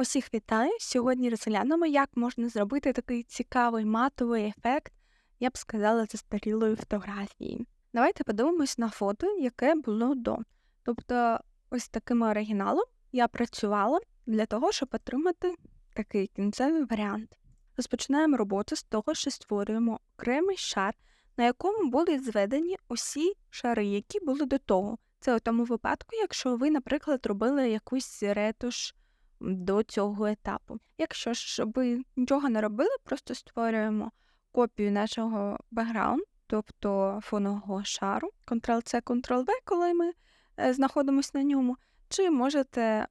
Усіх вітаю! Сьогодні розглянемо, як можна зробити такий цікавий матовий ефект, я б сказала, застарілої фотографії. Давайте подивимось на фото, яке було до. Тобто, ось таким оригіналом я працювала для того, щоб отримати такий кінцевий варіант. Розпочинаємо роботу з того, що створюємо окремий шар, на якому були зведені усі шари, які були до того. Це у тому випадку, якщо ви, наприклад, робили якусь ретуш до цього етапу. Якщо ж ви нічого не робили, просто створюємо копію нашого бекграунду, тобто фонового шару, Ctrl-C, Ctrl-V, коли ми е, знаходимося на ньому, чи можете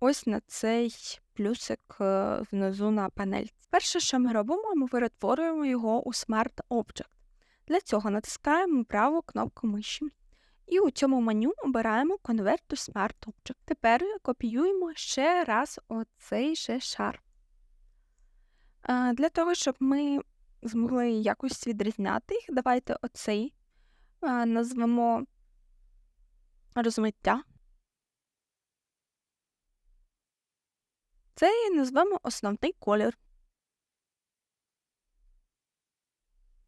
ось на цей плюсик е, внизу на панель. Перше, що ми робимо, ми перетворюємо його у Smart Object. Для цього натискаємо праву кнопку миші. І у цьому меню обираємо to Smart Object. Тепер копіюємо ще раз оцей же шар. Для того, щоб ми змогли якось відрізняти їх, давайте оцей назвемо розмиття. Цей назвемо основний колір.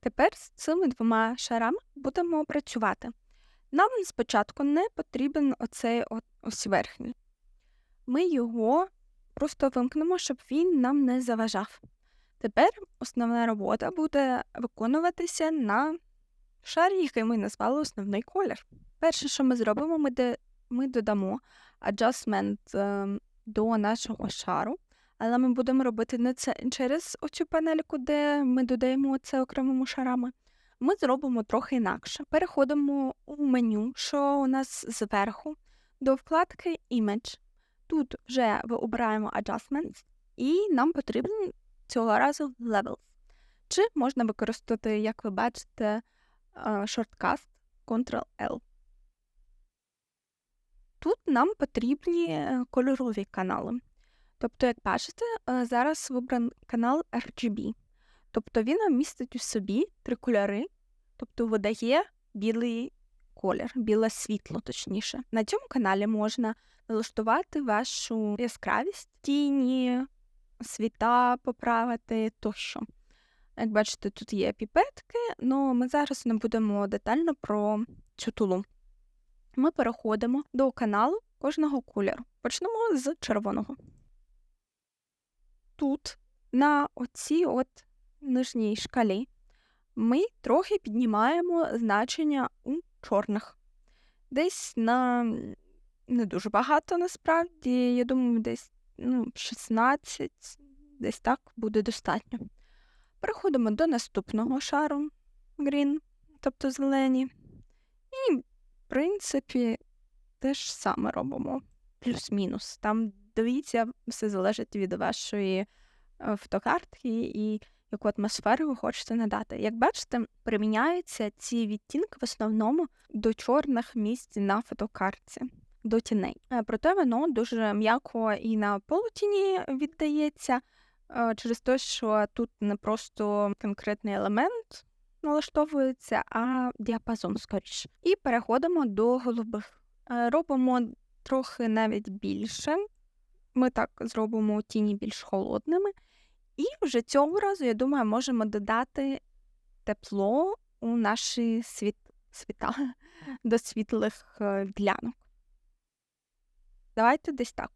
Тепер з цими двома шарами будемо працювати. Нам спочатку не потрібен оцей ось верхній. Ми його просто вимкнемо, щоб він нам не заважав. Тепер основна робота буде виконуватися на шарі, який ми назвали основний колір. Перше, що ми зробимо, ми, де, ми додамо adjustment е, до нашого шару, але ми будемо робити не це через оцю панельку, де ми додаємо це окремими шарами ми зробимо трохи інакше. Переходимо у меню, що у нас зверху, до вкладки Image. Тут вже ви обираємо Adjustments, і нам потрібен цього разу Levels. Чи можна використати, як ви бачите, шорткаст Ctrl-L. Тут нам потрібні е, кольорові канали. Тобто, як бачите, е, зараз вибраний канал RGB. Тобто він містить у собі три кольори, тобто видає білий колір, біле світло, точніше. На цьому каналі можна налаштувати вашу яскравість, тіні, світа поправити тощо. Як бачите, тут є піпетки, але ми зараз не будемо детально про цю тулу. Ми переходимо до каналу кожного кольору. Почнемо з червоного. Тут на оцій от нижній шкалі ми трохи піднімаємо значення у чорних. Десь на не дуже багато насправді, я думаю, десь ну, 16, десь так буде достатньо. Переходимо до наступного шару green, тобто зелені. І, в принципі, те ж саме робимо. Плюс-мінус. Там, дивіться, все залежить від вашої е, фотокартки і яку атмосферу ви хочете надати. Як бачите, приміняються ці відтінки в основному до чорних місць на фотокартці, до тіней. Е, проте воно дуже м'яко і на полутіні віддається, е, через те, що тут не просто конкретний елемент налаштовується, а діапазон скоріше. І переходимо до голубих. Е, робимо трохи навіть більше. Ми так зробимо тіні більш холодними. І вже цього разу, я думаю, можемо додати тепло у наші світ... світа до світлих е, ділянок. Давайте десь так.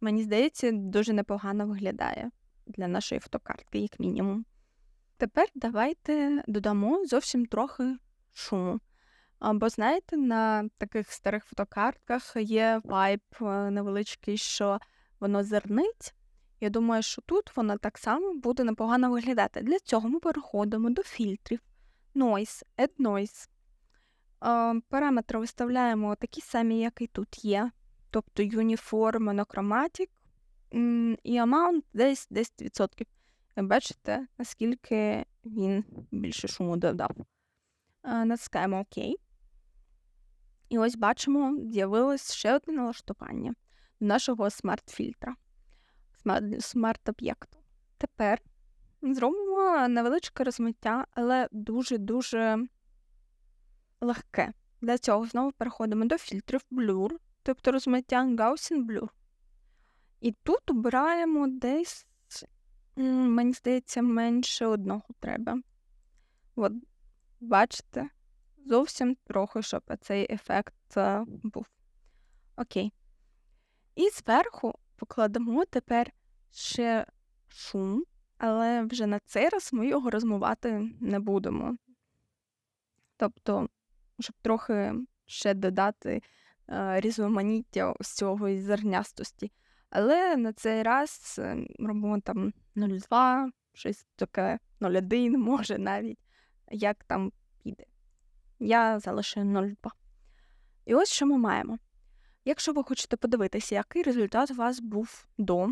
Мені здається, дуже непогано виглядає для нашої фотокартки, як мінімум. Тепер давайте додамо зовсім трохи шуму. Бо, знаєте, на таких старих фотокартках є вайб е, невеличкий, що воно зернить. Я думаю, що тут вона так само буде непогано виглядати. Для цього ми переходимо до фільтрів, Noise, Add Noise. Параметри виставляємо такі самі, як і тут є. Тобто Uniform, Monochromatic і Amount десь 10%. Ви бачите, наскільки він більше шуму додав. Натискаємо ОК. І ось бачимо, з'явилось ще одне налаштування нашого смарт-фільтра смарт-об'єкту. Тепер зробимо невеличке розмиття, але дуже-дуже легке. Для цього знову переходимо до фільтрів Blur, тобто розмиття Gaussian Blur. І тут обираємо десь, мені здається, менше одного треба. От, бачите, зовсім трохи, щоб цей ефект е, був. Окей. І зверху покладемо тепер ще шум, але вже на цей раз ми його розмивати не будемо. Тобто, щоб трохи ще додати е, різноманіття ось цього зернястості. Але на цей раз е, робимо там 0,2, щось таке 0,1, може навіть, як там піде. Я залишаю 0,2. І ось що ми маємо. Якщо ви хочете подивитися, який результат у вас був до,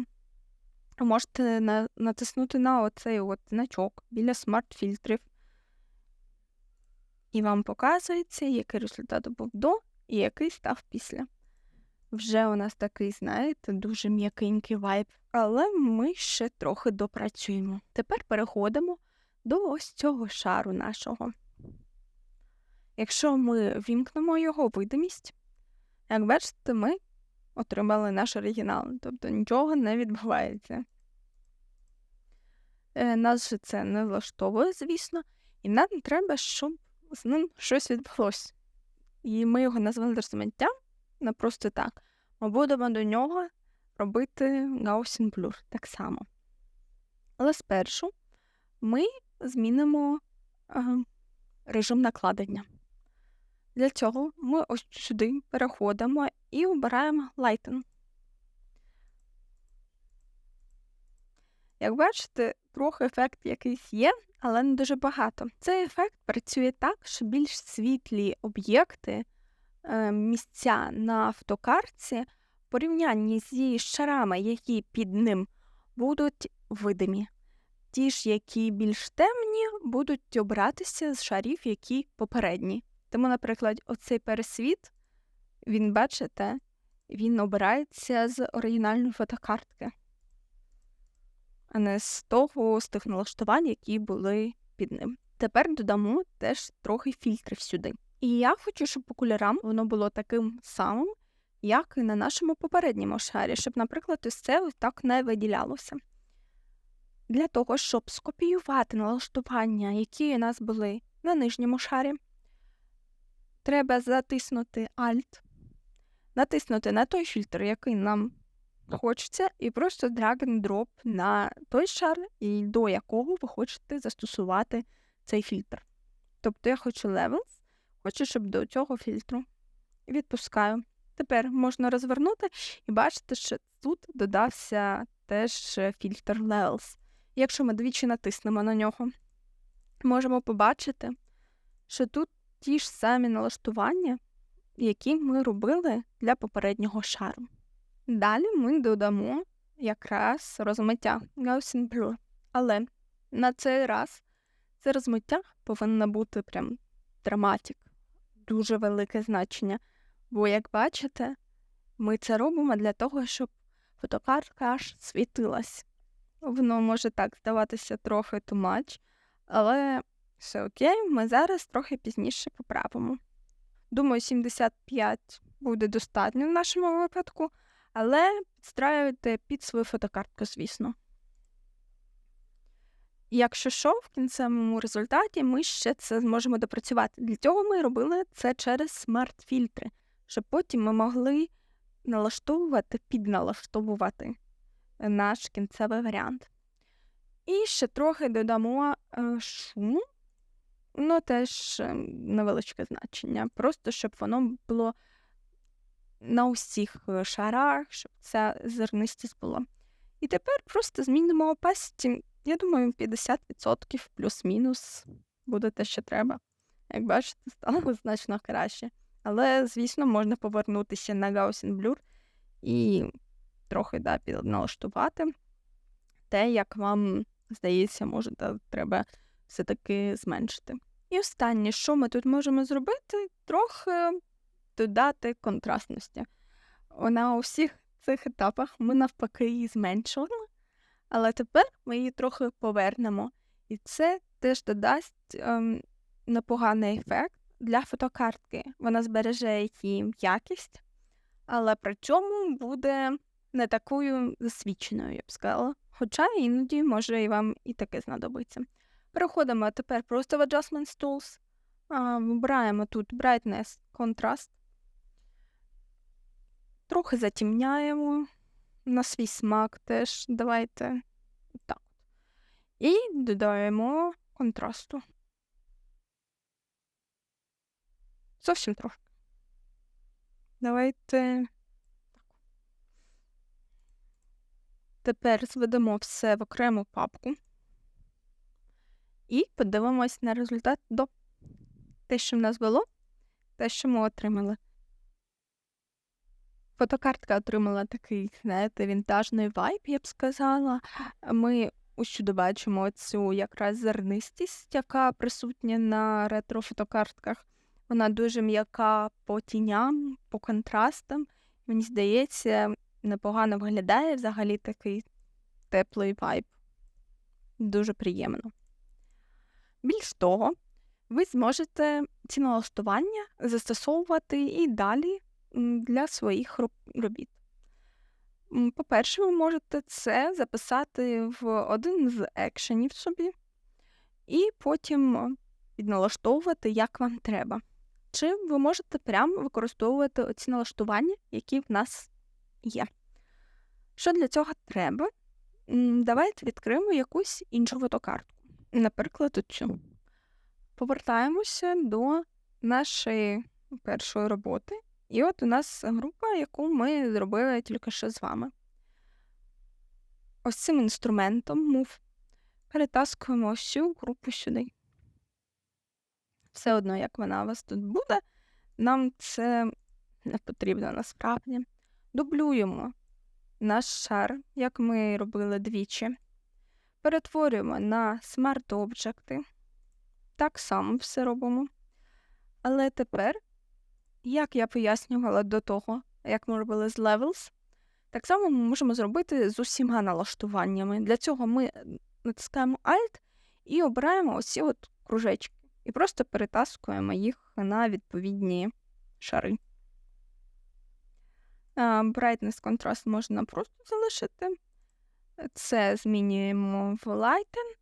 можете на, натиснути на оцей от значок біля смарт-фільтрів. І вам показується, який результат був до і який став після. Вже у нас такий, знаєте, дуже м'якенький вайб, але ми ще трохи допрацюємо. Тепер переходимо до ось цього шару нашого. Якщо ми вімкнемо його видимість, як бачите, ми отримали наш оригінал, тобто нічого не відбувається. Е, Нас же це не влаштовує, звісно, і нам треба, щоб з ним щось відбулося. І ми його назвали розмиттям, не просто так. Ми будемо до нього робити Gaussian Blur так само. Але спершу ми змінимо режим накладення. Для цього ми ось сюди переходимо і обираємо Lighten. Як бачите, трохи ефект якийсь є, але не дуже багато. Цей ефект працює так, що більш світлі об'єкти, е, місця на фотокартці в порівнянні зі шарами, які під ним будуть видимі. Ті ж, які більш темні, будуть обиратися з шарів, які попередні. Тому, наприклад, оцей пересвіт, він, бачите, він обирається з оригінальної фотокартки, а не з того, з тих налаштувань, які були під ним. Тепер додамо теж трохи фільтрів сюди. І я хочу, щоб по кольорам воно було таким самим, як і на нашому попередньому шарі, щоб, наприклад, ось це так не виділялося. Для того, щоб скопіювати налаштування, які у нас були на нижньому шарі, треба затиснути Alt, натиснути на той фільтр, який нам хочеться, і просто drag and drop на той шар, і до якого ви хочете застосувати цей фільтр. Тобто я хочу Levels, хочу, щоб до цього фільтру. Відпускаю. Тепер можна розвернути і бачите, що тут додався теж фільтр Levels. Якщо ми двічі натиснемо на нього, можемо побачити, що тут ті ж самі налаштування, які ми робили для попереднього шару. Далі ми додамо якраз розмиття Gaussian Blur. Але на цей раз це розмиття повинно бути прям драматик, дуже велике значення. Бо, як бачите, ми це робимо для того, щоб фотокартка аж світилась. Воно може так здаватися трохи much, але все окей, ми зараз трохи пізніше поправимо. Думаю, 75 буде достатньо в нашому випадку, але підстраюйте під свою фотокартку, звісно. Якщо що, в кінцевому результаті ми ще це зможемо допрацювати. Для цього ми робили це через смарт-фільтри, щоб потім ми могли налаштовувати, підналаштовувати наш кінцевий варіант. І ще трохи додамо е, ну теж е, невеличке значення, просто щоб воно було на усіх е, шарах, щоб ця зернистість була. І тепер просто змінимо opacity, я думаю, 50% плюс-мінус буде те, що треба. Як бачите, стало значно краще. Але, звісно, можна повернутися на Gaussian Blur і трохи да, підналаштувати те, як вам здається, може, да, треба все-таки зменшити. І останнє, що ми тут можемо зробити, трохи додати контрастності. На усіх цих етапах ми навпаки її зменшили, але тепер ми її трохи повернемо. І це теж додасть ем, непоганий ефект для фотокартки. Вона збереже її якість, але при цьому буде не такою засвідченою, я б сказала. Хоча іноді може і вам і таке знадобиться. Переходимо тепер просто в Adjustments Tools. Вибираємо тут Brightness Contrast. Трохи затемняємо на свій смак теж. Давайте так. І додаємо контрасту. Зовсім трошки. Давайте. Тепер зведемо все в окрему папку. І подивимось на результат до те, що в нас було, те, що ми отримали. Фотокартка отримала такий, знаєте, вінтажний вайб, я б сказала. Ми усюди бачимо цю якраз зернистість, яка присутня на ретро-фотокартках. Вона дуже м'яка по тіням, по контрастам. Мені здається, непогано виглядає взагалі такий теплий вайб. Дуже приємно. Більш того, ви зможете ці налаштування застосовувати і далі для своїх робіт. По-перше, ви можете це записати в один з екшенів собі, і потім підналаштовувати, як вам треба. Чи ви можете прямо використовувати оці налаштування, які в нас є. Що для цього треба? Давайте відкриємо якусь іншу фотокартку. Наприклад, оцю. Повертаємося до нашої першої роботи. І от у нас група, яку ми зробили тільки що з вами. Ось цим інструментом Move перетаскуємо всю групу сюди. Все одно, як вона у вас тут буде, нам це не потрібно насправді. Дублюємо наш шар, як ми робили двічі. Перетворюємо на смарт-обжекти. Так само все робимо. Але тепер, як я пояснювала до того, як ми робили з Levels, так само ми можемо зробити з усіма налаштуваннями. Для цього ми натискаємо Alt і обираємо оці от кружечки. І просто перетаскуємо їх на відповідні шари. Brightness контраст можна просто залишити. Це змінюємо в Lighten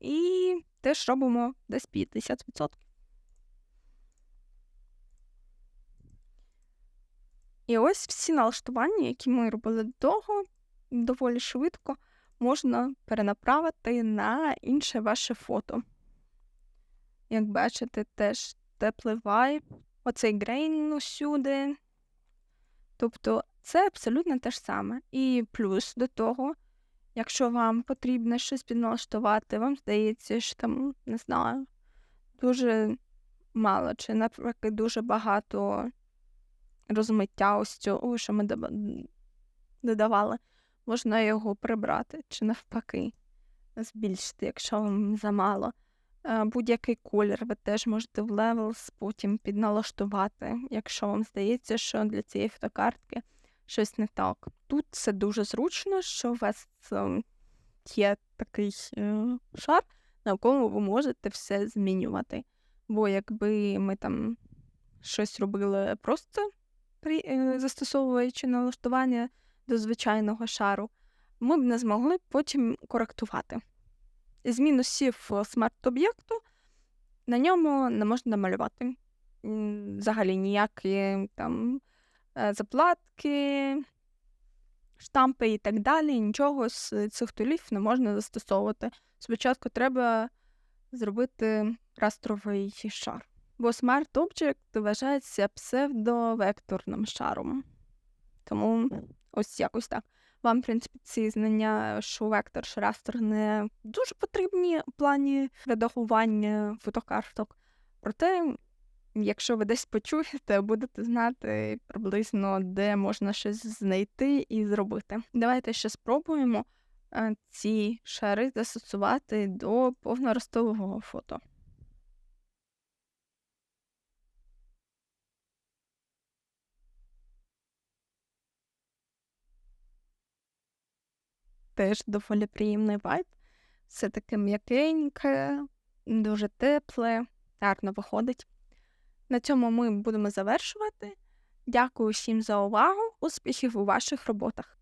і теж робимо десь 50%. І ось всі налаштування, які ми робили до того, доволі швидко можна перенаправити на інше ваше фото. Як бачите, теж теплий вайб, оцей грейн усюди. Тобто це абсолютно те ж саме. І плюс до того, якщо вам потрібно щось підналаштувати, вам здається, що там, не знаю, дуже мало, чи, наприклад, дуже багато розмиття ось цього, що ми додавали, можна його прибрати, чи навпаки, збільшити, якщо вам замало. Е, будь-який колір ви теж можете в Levels потім підналаштувати, якщо вам здається, що для цієї фотокартки щось не так. Тут це дуже зручно, що у вас ем, є такий е, шар, на якому ви можете все змінювати. Бо якби ми там щось робили просто е, застосовуючи налаштування до звичайного шару, ми б не змогли потім коректувати з мінусів смарт-об'єкту на ньому не можна намалювати. Взагалі ніякі там заплатки, штампи і так далі. Нічого з цих тулів не можна застосовувати. Спочатку треба зробити растровий шар. Бо Smart Object вважається псевдовекторним шаром. Тому ось якось так. Вам, в принципі, ці знання, що вектор, що растер не дуже потрібні в плані редагування фотокарток. Проте, якщо ви десь почуєте, будете знати приблизно, де можна щось знайти і зробити. Давайте ще спробуємо е, ці шари застосувати до повноростового фото. теж доволі приємний вайб. Все таке м'якеньке, дуже тепле, гарно виходить. На цьому ми будемо завершувати. Дякую всім за увагу, успіхів у ваших роботах!